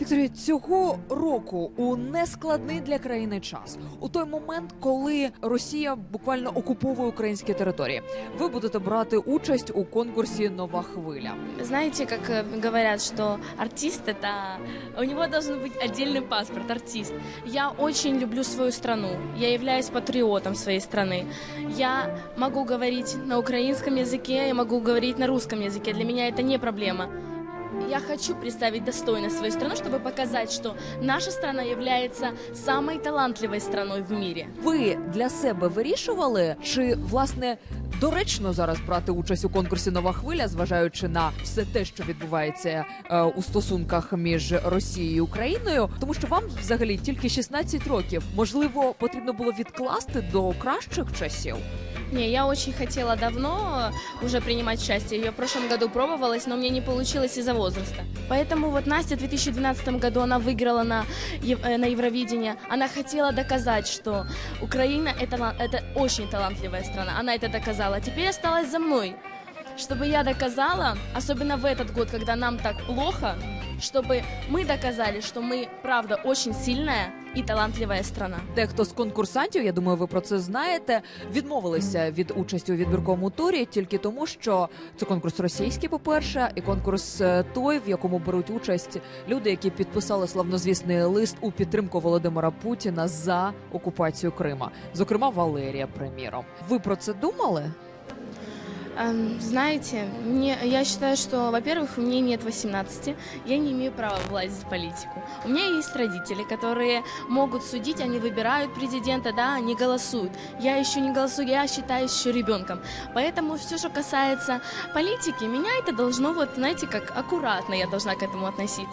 Вікторія, цього року у нескладний для країни час, у той момент, коли Росія буквально окуповує українські території, ви будете брати участь у конкурсі Нова хвиля. Знаете, как э, говорят, что артист это... У него должен быть отдельный паспорт, артист. Я очень люблю свою страну. Я являюсь патриотом своей страны. Я могу говорить на украинском языке, я могу говорить на русском языке. Для меня это не проблема. Я хочу представить достойно свою страну, чтобы показать, что наша страна является самой талантливой страной в мире. Ви для себе вирішували, чи власне доречно зараз брати участь у конкурсі Нова хвиля, зважаючи на все те, що відбувається е, у стосунках між Росією і Україною, тому що вам взагалі тільки 16 років. Можливо, потрібно було відкласти до кращих часів. Не, я очень хотела давно э, уже принимать участие. Я в прошлом году пробовалась, но у меня не получилось из-за возраста. Поэтому вот Настя в 2012 году она выиграла на, Ев- э, на Евровидение. Она хотела доказать, что Украина это, ла- это очень талантливая страна. Она это доказала. Теперь осталось за мной, чтобы я доказала, особенно в этот год, когда нам так плохо, чтобы мы доказали, что мы, правда, очень сильная и талантливая страна. Дехто з конкурсантів, я думаю, ви про це знаєте, відмовилися від участі у відбірковому турі тільки тому, що це конкурс російський, по-перше, і конкурс е, той, в якому беруть участь люди, які підписали славнозвісний лист у підтримку Володимира Путіна за окупацію Крима. Зокрема, Валерія, приміром. Ви про це думали? Эм, Знаете, мне, я считаю, что, во-первых, мне нет 18, я не имею права влазить в политику. У меня есть родители, которые могут судить, они выбирают президента, да, они голосуют. Я еще не голосую, я считаюсь еще ребенком. Поэтому все, что касается политики, меня это должно, вот, знаете, как аккуратно я должна к этому относиться.